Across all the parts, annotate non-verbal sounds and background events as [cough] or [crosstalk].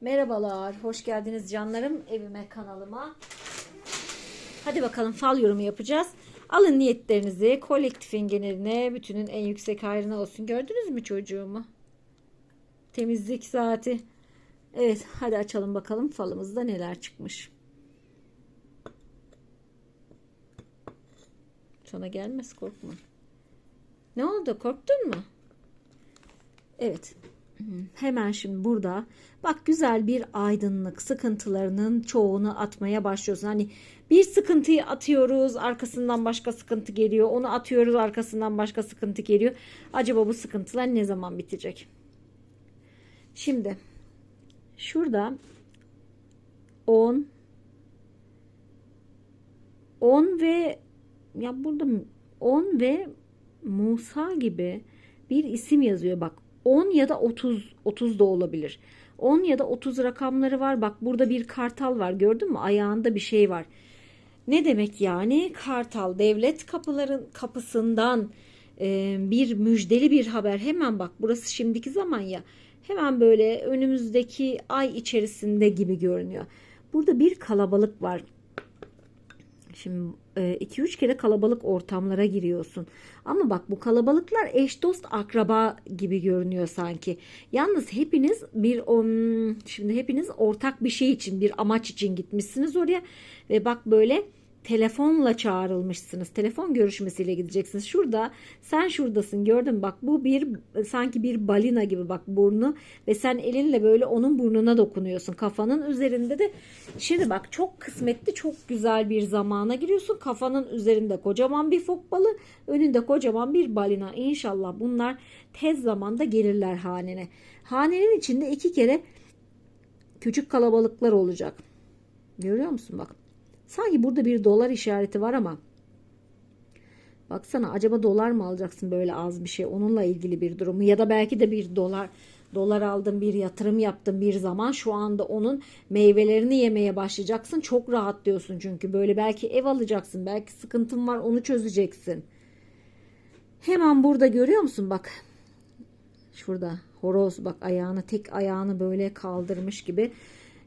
Merhabalar, hoş geldiniz canlarım evime, kanalıma. Hadi bakalım fal yorumu yapacağız. Alın niyetlerinizi, kolektifin geneline, bütünün en yüksek hayrına olsun. Gördünüz mü çocuğumu? Temizlik saati. Evet, hadi açalım bakalım falımızda neler çıkmış. Sana gelmez korkma. Ne oldu korktun mu? Evet. Hemen şimdi burada bak güzel bir aydınlık sıkıntılarının çoğunu atmaya başlıyorsun. Hani bir sıkıntıyı atıyoruz arkasından başka sıkıntı geliyor. Onu atıyoruz arkasından başka sıkıntı geliyor. Acaba bu sıkıntılar ne zaman bitecek? Şimdi şurada 10 10 ve ya burada 10 ve Musa gibi bir isim yazıyor bak 10 ya da 30 30 da olabilir. 10 ya da 30 rakamları var. Bak burada bir kartal var. Gördün mü? Ayağında bir şey var. Ne demek yani? Kartal devlet kapıların kapısından e, bir müjdeli bir haber. Hemen bak burası şimdiki zaman ya. Hemen böyle önümüzdeki ay içerisinde gibi görünüyor. Burada bir kalabalık var. Şimdi 2-3 kere kalabalık ortamlara giriyorsun. Ama bak bu kalabalıklar eş dost akraba gibi görünüyor sanki. Yalnız hepiniz bir um, şimdi hepiniz ortak bir şey için bir amaç için gitmişsiniz oraya ve bak böyle telefonla çağrılmışsınız. Telefon görüşmesiyle gideceksiniz. Şurada sen şuradasın gördün? Bak bu bir sanki bir balina gibi bak burnu ve sen elinle böyle onun burnuna dokunuyorsun. Kafanın üzerinde de şimdi bak çok kısmetli çok güzel bir zamana giriyorsun. Kafanın üzerinde kocaman bir fok balı önünde kocaman bir balina. İnşallah bunlar tez zamanda gelirler hanene. Hanenin içinde iki kere küçük kalabalıklar olacak. Görüyor musun bak. Sanki burada bir dolar işareti var ama baksana acaba dolar mı alacaksın böyle az bir şey? Onunla ilgili bir durumu ya da belki de bir dolar dolar aldın bir yatırım yaptın bir zaman. Şu anda onun meyvelerini yemeye başlayacaksın. Çok rahat diyorsun çünkü. Böyle belki ev alacaksın belki sıkıntın var onu çözeceksin. Hemen burada görüyor musun? Bak şurada horoz bak ayağını tek ayağını böyle kaldırmış gibi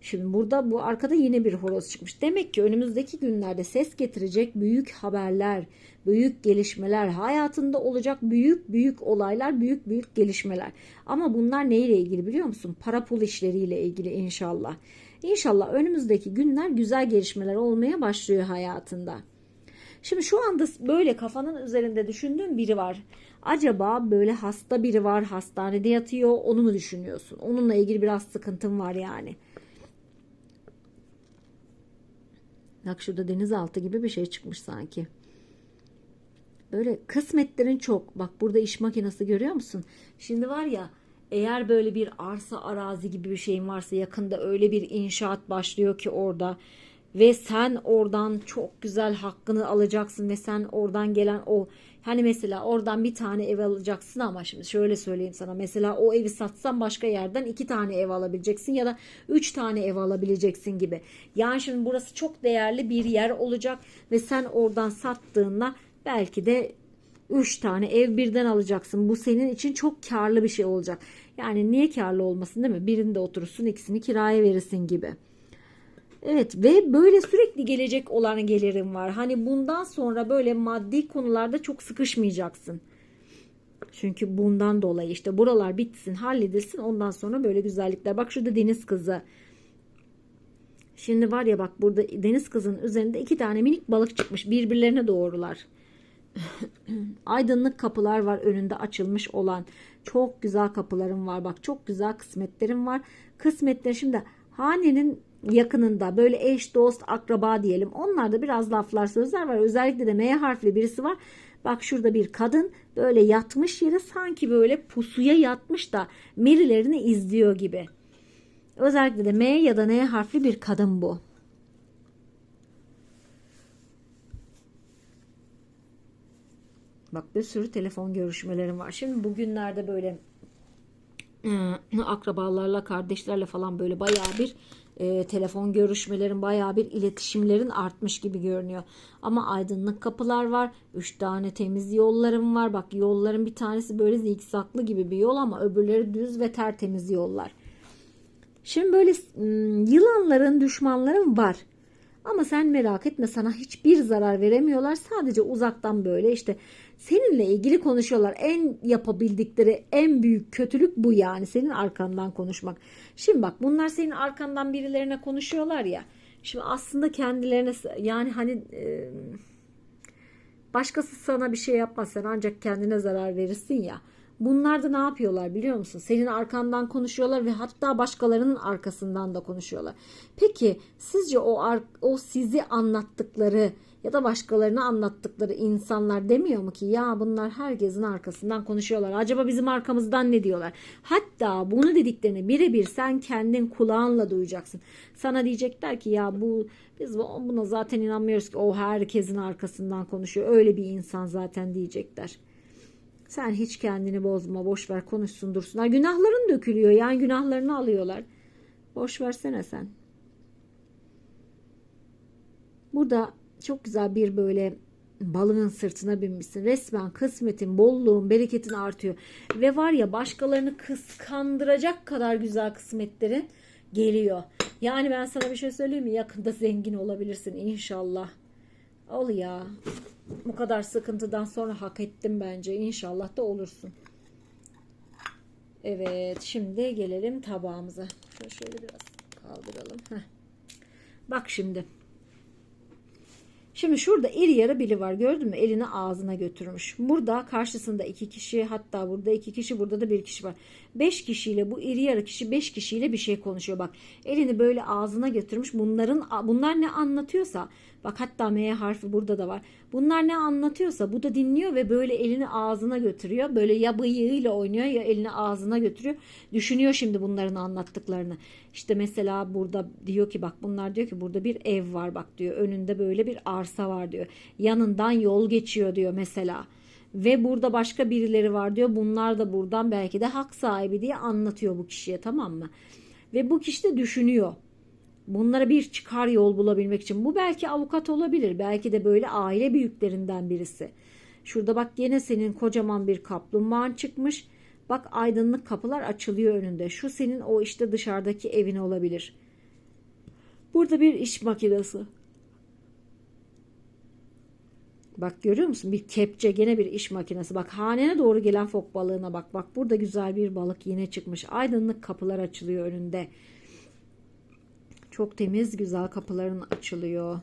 Şimdi burada bu arkada yine bir horoz çıkmış. Demek ki önümüzdeki günlerde ses getirecek büyük haberler, büyük gelişmeler, hayatında olacak büyük büyük olaylar, büyük büyük gelişmeler. Ama bunlar neyle ilgili biliyor musun? Para pul işleriyle ilgili inşallah. İnşallah önümüzdeki günler güzel gelişmeler olmaya başlıyor hayatında. Şimdi şu anda böyle kafanın üzerinde düşündüğün biri var. Acaba böyle hasta biri var, hastanede yatıyor, onu mu düşünüyorsun? Onunla ilgili biraz sıkıntın var yani. Bak şurada denizaltı gibi bir şey çıkmış sanki. Böyle kısmetlerin çok. Bak burada iş makinesi görüyor musun? Şimdi var ya eğer böyle bir arsa arazi gibi bir şeyin varsa yakında öyle bir inşaat başlıyor ki orada ve sen oradan çok güzel hakkını alacaksın ve sen oradan gelen o hani mesela oradan bir tane ev alacaksın ama şimdi şöyle söyleyeyim sana mesela o evi satsan başka yerden iki tane ev alabileceksin ya da üç tane ev alabileceksin gibi. Yani şimdi burası çok değerli bir yer olacak ve sen oradan sattığında belki de üç tane ev birden alacaksın. Bu senin için çok karlı bir şey olacak. Yani niye karlı olmasın değil mi? Birinde oturursun ikisini kiraya verirsin gibi. Evet ve böyle sürekli gelecek olan gelirim var. Hani bundan sonra böyle maddi konularda çok sıkışmayacaksın. Çünkü bundan dolayı işte buralar bitsin, halledilsin. Ondan sonra böyle güzellikler. Bak şurada deniz kızı. Şimdi var ya bak burada deniz kızının üzerinde iki tane minik balık çıkmış. Birbirlerine doğrular. [clears throat] Aydınlık kapılar var önünde açılmış olan. Çok güzel kapılarım var. Bak çok güzel kısmetlerim var. Kısmetler şimdi hanenin yakınında böyle eş dost akraba diyelim. Onlarda biraz laflar sözler var. Özellikle de M harfli birisi var. Bak şurada bir kadın böyle yatmış yere sanki böyle pusuya yatmış da merilerini izliyor gibi. Özellikle de M ya da N harfli bir kadın bu. Bak bir sürü telefon görüşmelerim var. Şimdi bugünlerde böyle akrabalarla kardeşlerle falan böyle bayağı bir e, telefon görüşmelerin bayağı bir iletişimlerin artmış gibi görünüyor. Ama aydınlık kapılar var. Üç tane temiz yollarım var. Bak yolların bir tanesi böyle zikzaklı gibi bir yol ama öbürleri düz ve tertemiz yollar. Şimdi böyle ım, yılanların, düşmanların var. Ama sen merak etme sana hiçbir zarar veremiyorlar. Sadece uzaktan böyle işte seninle ilgili konuşuyorlar. En yapabildikleri en büyük kötülük bu yani senin arkandan konuşmak. Şimdi bak bunlar senin arkandan birilerine konuşuyorlar ya. Şimdi aslında kendilerine yani hani e, başkası sana bir şey yapmaz sen ancak kendine zarar verirsin ya. Bunlar da ne yapıyorlar biliyor musun? Senin arkandan konuşuyorlar ve hatta başkalarının arkasından da konuşuyorlar. Peki sizce o o sizi anlattıkları ya da başkalarına anlattıkları insanlar demiyor mu ki ya bunlar herkesin arkasından konuşuyorlar. Acaba bizim arkamızdan ne diyorlar? Hatta bunu dediklerini birebir sen kendin kulağınla duyacaksın. Sana diyecekler ki ya bu biz buna zaten inanmıyoruz ki o herkesin arkasından konuşuyor. Öyle bir insan zaten diyecekler. Sen hiç kendini bozma, boş ver konuşsun dursunlar. Günahların dökülüyor yani günahlarını alıyorlar. Boş versene sen. Burada çok güzel bir böyle balığın sırtına binmişsin. Resmen kısmetin, bolluğun, bereketin artıyor. Ve var ya başkalarını kıskandıracak kadar güzel kısmetlerin geliyor. Yani ben sana bir şey söyleyeyim mi? Yakında zengin olabilirsin inşallah. Ol ya. Bu kadar sıkıntıdan sonra hak ettim bence. İnşallah da olursun. Evet. Şimdi gelelim tabağımıza. Şöyle, şöyle biraz kaldıralım. Heh. Bak şimdi. Şimdi şurada iri yarı biri var gördün mü? Elini ağzına götürmüş. Burada karşısında iki kişi hatta burada iki kişi burada da bir kişi var. Beş kişiyle bu iri yarı kişi beş kişiyle bir şey konuşuyor. Bak elini böyle ağzına götürmüş. Bunların bunlar ne anlatıyorsa bak hatta M harfi burada da var. Bunlar ne anlatıyorsa bu da dinliyor ve böyle elini ağzına götürüyor. Böyle ya bıyığıyla oynuyor ya elini ağzına götürüyor. Düşünüyor şimdi bunların anlattıklarını. İşte mesela burada diyor ki bak bunlar diyor ki burada bir ev var bak diyor. Önünde böyle bir arsa var diyor. Yanından yol geçiyor diyor mesela. Ve burada başka birileri var diyor. Bunlar da buradan belki de hak sahibi diye anlatıyor bu kişiye tamam mı? Ve bu kişi de düşünüyor. Bunlara bir çıkar yol bulabilmek için. Bu belki avukat olabilir. Belki de böyle aile büyüklerinden birisi. Şurada bak yine senin kocaman bir kaplumbağan çıkmış. Bak aydınlık kapılar açılıyor önünde. Şu senin o işte dışarıdaki evin olabilir. Burada bir iş makinesi. Bak görüyor musun? Bir kepçe gene bir iş makinesi. Bak hanene doğru gelen fok balığına bak. Bak burada güzel bir balık yine çıkmış. Aydınlık kapılar açılıyor önünde. Çok temiz güzel kapıların açılıyor.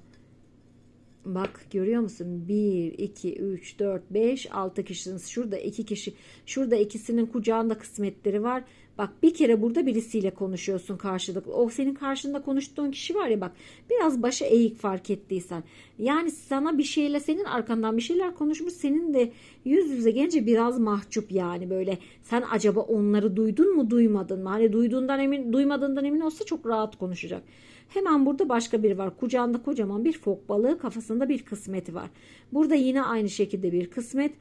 Bak görüyor musun? 1, 2, 3, 4, 5, 6 kişisiniz. Şurada 2 kişi. Şurada ikisinin kucağında kısmetleri var. Bak bir kere burada birisiyle konuşuyorsun karşılıklı. O senin karşında konuştuğun kişi var ya bak. Biraz başı eğik fark ettiysen. Yani sana bir şeyle senin arkandan bir şeyler konuşmuş. Senin de yüz yüze gelince biraz mahcup yani böyle. Sen acaba onları duydun mu duymadın mı? Hani duyduğundan emin, duymadığından emin olsa çok rahat konuşacak. Hemen burada başka biri var. Kucağında kocaman bir fok balığı, kafasında bir kısmeti var. Burada yine aynı şekilde bir kısmet.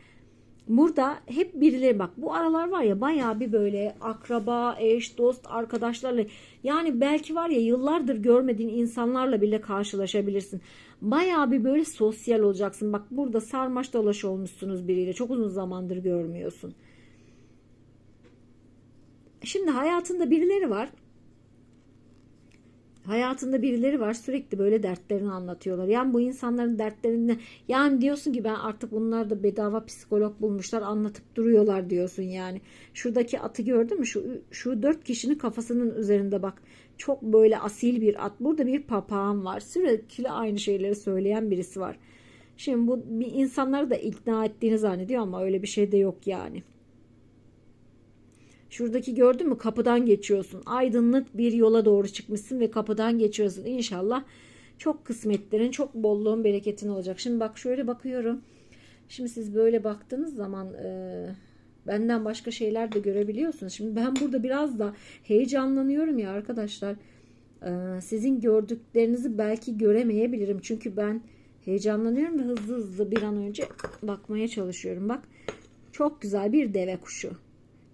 Burada hep birileri bak bu aralar var ya bayağı bir böyle akraba, eş, dost, arkadaşlarla yani belki var ya yıllardır görmediğin insanlarla bile karşılaşabilirsin. Bayağı bir böyle sosyal olacaksın. Bak burada sarmaş dolaş olmuşsunuz biriyle. Çok uzun zamandır görmüyorsun. Şimdi hayatında birileri var. Hayatında birileri var sürekli böyle dertlerini anlatıyorlar. Yani bu insanların dertlerini yani diyorsun ki ben artık bunlar da bedava psikolog bulmuşlar anlatıp duruyorlar diyorsun yani. Şuradaki atı gördün mü? Şu, şu dört kişinin kafasının üzerinde bak. Çok böyle asil bir at. Burada bir papağan var. Sürekli aynı şeyleri söyleyen birisi var. Şimdi bu bir insanları da ikna ettiğini zannediyor ama öyle bir şey de yok yani. Şuradaki gördün mü kapıdan geçiyorsun. Aydınlık bir yola doğru çıkmışsın ve kapıdan geçiyorsun. İnşallah çok kısmetlerin, çok bolluğun, bereketin olacak. Şimdi bak şöyle bakıyorum. Şimdi siz böyle baktığınız zaman e, benden başka şeyler de görebiliyorsunuz. Şimdi ben burada biraz da heyecanlanıyorum ya arkadaşlar. E, sizin gördüklerinizi belki göremeyebilirim. Çünkü ben heyecanlanıyorum ve hızlı hızlı bir an önce bakmaya çalışıyorum. Bak çok güzel bir deve kuşu.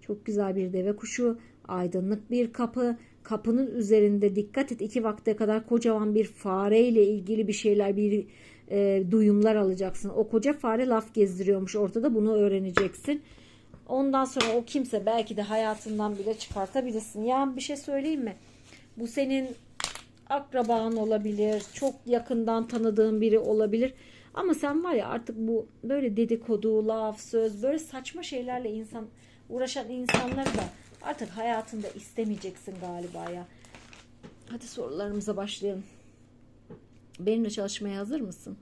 Çok güzel bir deve kuşu, aydınlık bir kapı, kapının üzerinde dikkat et iki vakte kadar kocaman bir fare ile ilgili bir şeyler bir e, duyumlar alacaksın. O koca fare laf gezdiriyormuş ortada bunu öğreneceksin. Ondan sonra o kimse belki de hayatından bile çıkartabilirsin. Ya bir şey söyleyeyim mi? Bu senin akraban olabilir. Çok yakından tanıdığın biri olabilir. Ama sen var ya artık bu böyle dedikodu, laf, söz böyle saçma şeylerle insan uğraşan insanları da artık hayatında istemeyeceksin galiba ya. Hadi sorularımıza başlayalım. Benimle çalışmaya hazır mısın?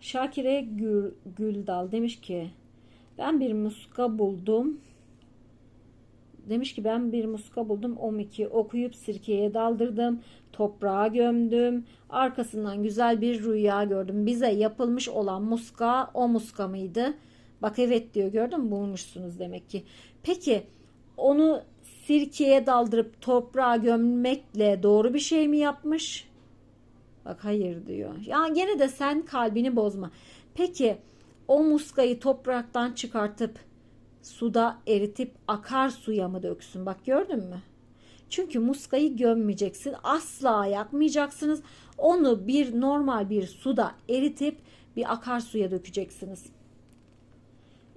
Şakire Gül, Güldal demiş ki ben bir muska buldum. Demiş ki ben bir muska buldum. 12 okuyup sirkeye daldırdım. Toprağa gömdüm. Arkasından güzel bir rüya gördüm. Bize yapılmış olan muska o muska mıydı? Bak evet diyor gördün mü bulmuşsunuz demek ki. Peki onu sirkeye daldırıp toprağa gömmekle doğru bir şey mi yapmış? Bak hayır diyor. Ya gene de sen kalbini bozma. Peki o muskayı topraktan çıkartıp suda eritip akar suya mı döksün? Bak gördün mü? Çünkü muskayı gömmeyeceksin. Asla yakmayacaksınız. Onu bir normal bir suda eritip bir akarsuya dökeceksiniz.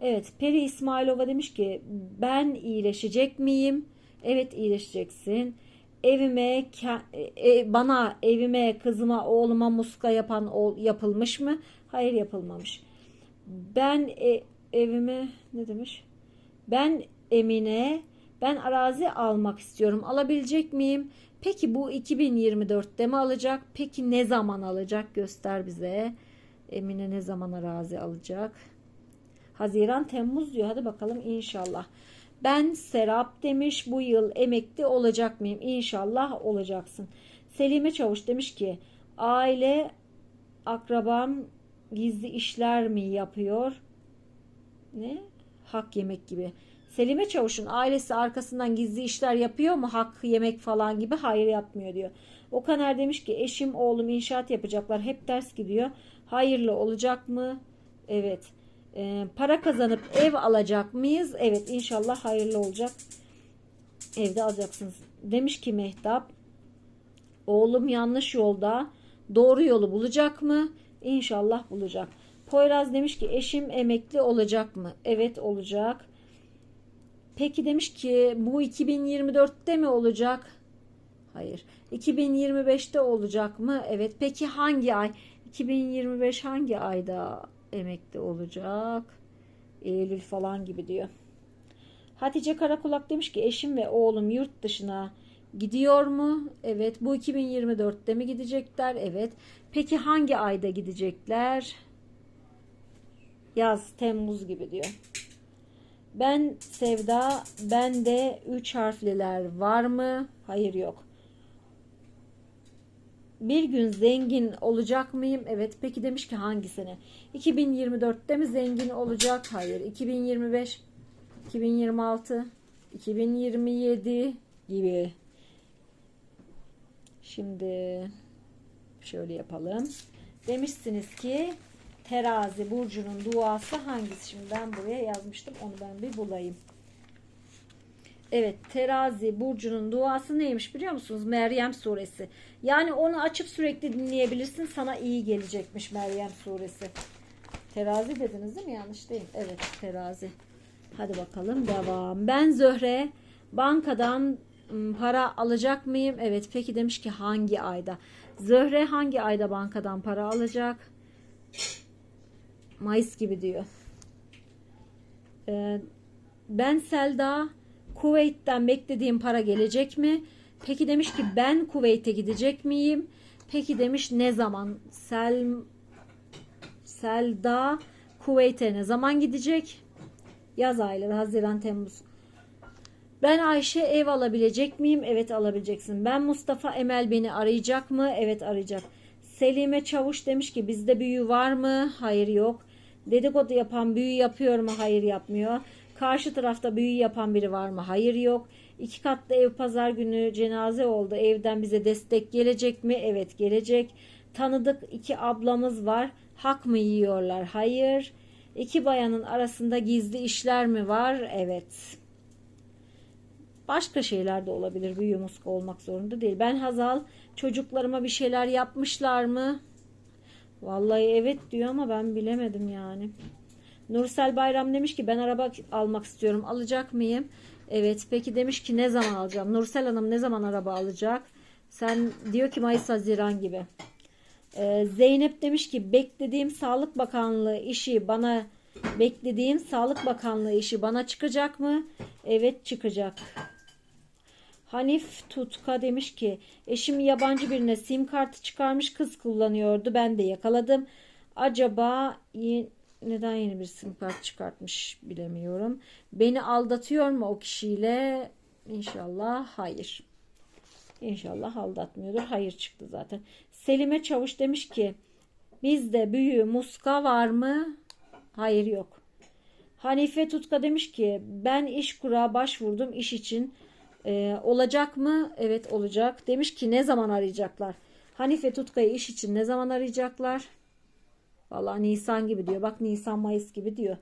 Evet Peri İsmailova demiş ki ben iyileşecek miyim? Evet iyileşeceksin. Evime e, bana evime kızıma oğluma muska yapan yapılmış mı? Hayır yapılmamış. Ben e, evime ne demiş? Ben Emine ben arazi almak istiyorum. Alabilecek miyim? Peki bu 2024'te mi alacak? Peki ne zaman alacak? Göster bize. Emine ne zaman arazi alacak? Haziran, Temmuz diyor. Hadi bakalım inşallah. Ben Serap demiş bu yıl emekli olacak mıyım? İnşallah olacaksın. Selime Çavuş demiş ki aile akrabam gizli işler mi yapıyor? Ne? Hak yemek gibi. Selime Çavuş'un ailesi arkasından gizli işler yapıyor mu? Hak yemek falan gibi. Hayır yapmıyor diyor. Okan Er demiş ki eşim oğlum inşaat yapacaklar. Hep ters gidiyor. Hayırlı olacak mı? Evet. Ee, para kazanıp ev alacak mıyız? Evet inşallah hayırlı olacak. Evde alacaksınız. Demiş ki Mehtap oğlum yanlış yolda doğru yolu bulacak mı? İnşallah bulacak. Poyraz demiş ki eşim emekli olacak mı? Evet olacak. Peki demiş ki bu 2024'te mi olacak? Hayır. 2025'te olacak mı? Evet. Peki hangi ay? 2025 hangi ayda emekli olacak? Eylül falan gibi diyor. Hatice Karakulak demiş ki eşim ve oğlum yurt dışına gidiyor mu? Evet. Bu 2024'te mi gidecekler? Evet. Peki hangi ayda gidecekler? Yaz, Temmuz gibi diyor. Ben Sevda, ben de üç harfliler var mı? Hayır yok. Bir gün zengin olacak mıyım? Evet. Peki demiş ki hangi sene? 2024'te mi zengin olacak? Hayır. 2025, 2026, 2027 gibi. Şimdi şöyle yapalım. Demişsiniz ki terazi burcunun duası hangisi? Şimdi ben buraya yazmıştım. Onu ben bir bulayım. Evet terazi burcunun duası neymiş biliyor musunuz? Meryem suresi. Yani onu açıp sürekli dinleyebilirsin. Sana iyi gelecekmiş Meryem suresi. Terazi dediniz değil mi? Yanlış değil. Evet terazi. Hadi bakalım devam. Ben Zöhre bankadan para alacak mıyım? Evet peki demiş ki hangi ayda? Zöhre hangi ayda bankadan para alacak? Mayıs gibi diyor. Ee, ben Selda Kuveyt'ten beklediğim para gelecek mi? Peki demiş ki ben Kuveyt'e gidecek miyim? Peki demiş ne zaman? Sel Selda Kuveyt'e ne zaman gidecek? Yaz ayları Haziran Temmuz. Ben Ayşe ev alabilecek miyim? Evet alabileceksin. Ben Mustafa Emel beni arayacak mı? Evet arayacak. Selime Çavuş demiş ki bizde büyü var mı? Hayır yok. Dedikodu yapan büyü yapıyor mu? Hayır yapmıyor. Karşı tarafta büyü yapan biri var mı? Hayır yok. İki katlı ev pazar günü cenaze oldu. Evden bize destek gelecek mi? Evet gelecek. Tanıdık iki ablamız var. Hak mı yiyorlar? Hayır. İki bayanın arasında gizli işler mi var? Evet. Başka şeyler de olabilir. Büyü muska olmak zorunda değil. Ben Hazal çocuklarıma bir şeyler yapmışlar mı? Vallahi evet diyor ama ben bilemedim yani. Nursel Bayram demiş ki ben araba almak istiyorum. Alacak mıyım? Evet peki demiş ki ne zaman alacağım? Nursel Hanım ne zaman araba alacak? Sen diyor ki Mayıs Haziran gibi. Ee, Zeynep demiş ki beklediğim Sağlık Bakanlığı işi bana beklediğim Sağlık Bakanlığı işi bana çıkacak mı? Evet çıkacak. Hanif Tutka demiş ki eşim yabancı birine sim kartı çıkarmış kız kullanıyordu ben de yakaladım. Acaba neden yeni bir sim kart çıkartmış bilemiyorum. Beni aldatıyor mu o kişiyle? İnşallah hayır. İnşallah aldatmıyordur. Hayır çıktı zaten. Selime Çavuş demiş ki bizde büyü muska var mı? Hayır yok. Hanife Tutka demiş ki ben iş kura başvurdum iş için. Ee, olacak mı? Evet olacak. Demiş ki ne zaman arayacaklar? Hanife Tutka'yı iş için ne zaman arayacaklar? Vallahi Nisan gibi diyor. Bak Nisan Mayıs gibi diyor.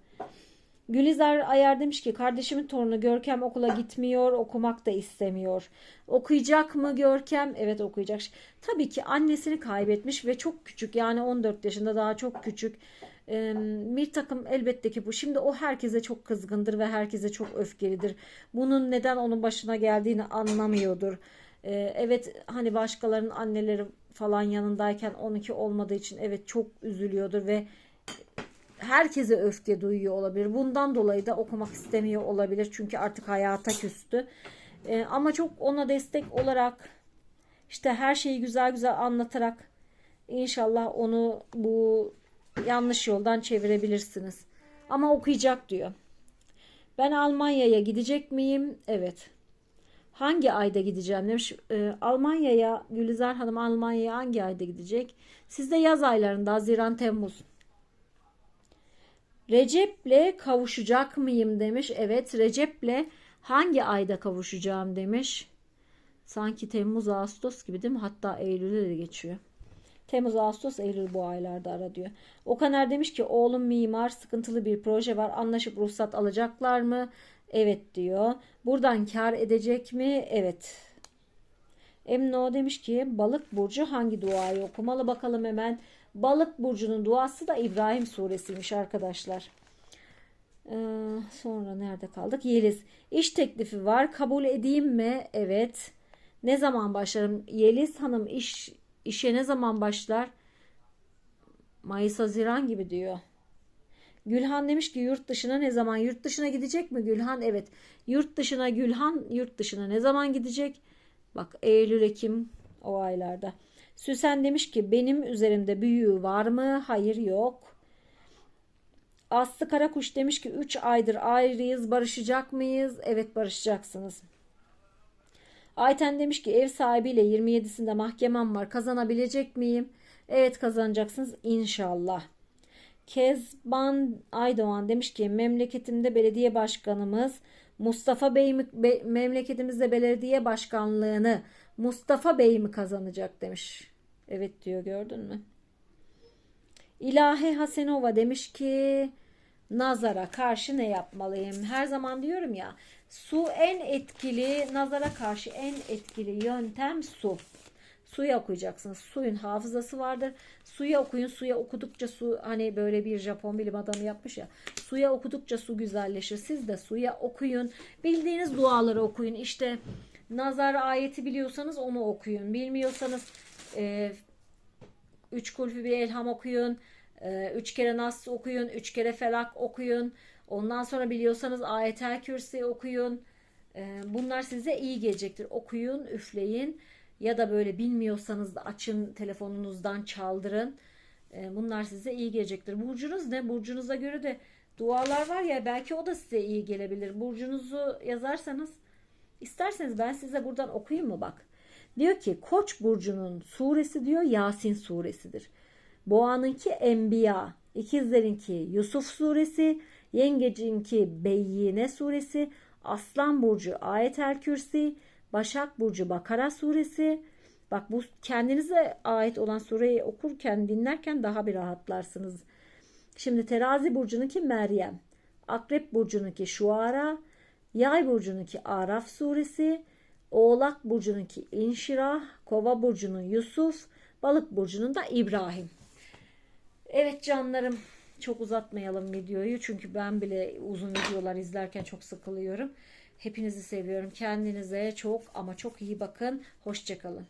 Gülizar Ayar demiş ki kardeşimin torunu Görkem okula gitmiyor, okumak da istemiyor. Okuyacak mı Görkem? Evet okuyacak. Tabii ki annesini kaybetmiş ve çok küçük yani 14 yaşında daha çok küçük. Bir takım elbette ki bu. Şimdi o herkese çok kızgındır ve herkese çok öfkelidir. Bunun neden onun başına geldiğini anlamıyordur. Ee, evet hani başkalarının anneleri falan yanındayken onunki olmadığı için evet çok üzülüyordur ve herkese öfke duyuyor olabilir. Bundan dolayı da okumak istemiyor olabilir. Çünkü artık hayata küstü. Ee, ama çok ona destek olarak işte her şeyi güzel güzel anlatarak inşallah onu bu yanlış yoldan çevirebilirsiniz. Ama okuyacak diyor. Ben Almanya'ya gidecek miyim? Evet. Hangi ayda gideceğim demiş. Ee, Almanya'ya Gülizar Hanım Almanya'ya hangi ayda gidecek? Sizde yaz aylarında Haziran Temmuz. Recep'le kavuşacak mıyım demiş. Evet Recep'le hangi ayda kavuşacağım demiş. Sanki Temmuz Ağustos gibi değil mi? Hatta Eylül'e de geçiyor. Temmuz, Ağustos, Eylül bu aylarda ara diyor. Okaner demiş ki oğlum mimar sıkıntılı bir proje var. Anlaşıp ruhsat alacaklar mı? Evet diyor. Buradan kar edecek mi? Evet. Emno demiş ki balık burcu hangi duayı okumalı bakalım hemen. Balık burcunun duası da İbrahim suresiymiş arkadaşlar. Ee, sonra nerede kaldık? Yeliz. İş teklifi var. Kabul edeyim mi? Evet. Ne zaman başlarım? Yeliz Hanım iş işe ne zaman başlar? Mayıs Haziran gibi diyor. Gülhan demiş ki yurt dışına ne zaman? Yurt dışına gidecek mi Gülhan? Evet. Yurt dışına Gülhan yurt dışına ne zaman gidecek? Bak Eylül Ekim o aylarda. Süsen demiş ki benim üzerimde büyüğü var mı? Hayır yok. Aslı Karakuş demiş ki 3 aydır ayrıyız barışacak mıyız? Evet barışacaksınız. Ayten demiş ki ev sahibiyle 27'sinde mahkemem var kazanabilecek miyim? Evet kazanacaksınız inşallah. Kezban Aydoğan demiş ki memleketimde belediye başkanımız Mustafa Bey mi be- memleketimizde belediye başkanlığını Mustafa Bey mi kazanacak demiş. Evet diyor gördün mü? İlahi Hasenova demiş ki nazara karşı ne yapmalıyım? Her zaman diyorum ya su en etkili nazara karşı en etkili yöntem su. Suya okuyacaksınız. Suyun hafızası vardır. Suya okuyun. Suya okudukça su hani böyle bir Japon bilim adamı yapmış ya. Suya okudukça su güzelleşir. Siz de suya okuyun. Bildiğiniz duaları okuyun. İşte nazar ayeti biliyorsanız onu okuyun. Bilmiyorsanız e, üç kulfü bir elham okuyun. e, üç kere nas okuyun. Üç kere felak okuyun. Ondan sonra biliyorsanız ayetel kürsi okuyun. E, bunlar size iyi gelecektir. Okuyun, üfleyin ya da böyle bilmiyorsanız da açın telefonunuzdan çaldırın. E, Bunlar size iyi gelecektir. Burcunuz ne? Burcunuza göre de dualar var ya belki o da size iyi gelebilir. Burcunuzu yazarsanız isterseniz ben size buradan okuyayım mı bak. Diyor ki Koç burcunun suresi diyor Yasin suresidir. Boğanınki Enbiya, ikizlerinki Yusuf suresi, yengecinki Beyyine suresi, Aslan burcu Ayetel Kürsi, Başak Burcu Bakara suresi. Bak bu kendinize ait olan sureyi okurken dinlerken daha bir rahatlarsınız. Şimdi Terazi Burcu'nunki Meryem. Akrep Burcu'nunki Şuara. Yay Burcu'nunki Araf suresi. Oğlak Burcu'nunki İnşirah. Kova Burcu'nun Yusuf. Balık Burcu'nun da İbrahim. Evet canlarım çok uzatmayalım videoyu çünkü ben bile uzun videolar izlerken çok sıkılıyorum. Hepinizi seviyorum. Kendinize çok ama çok iyi bakın. Hoşçakalın.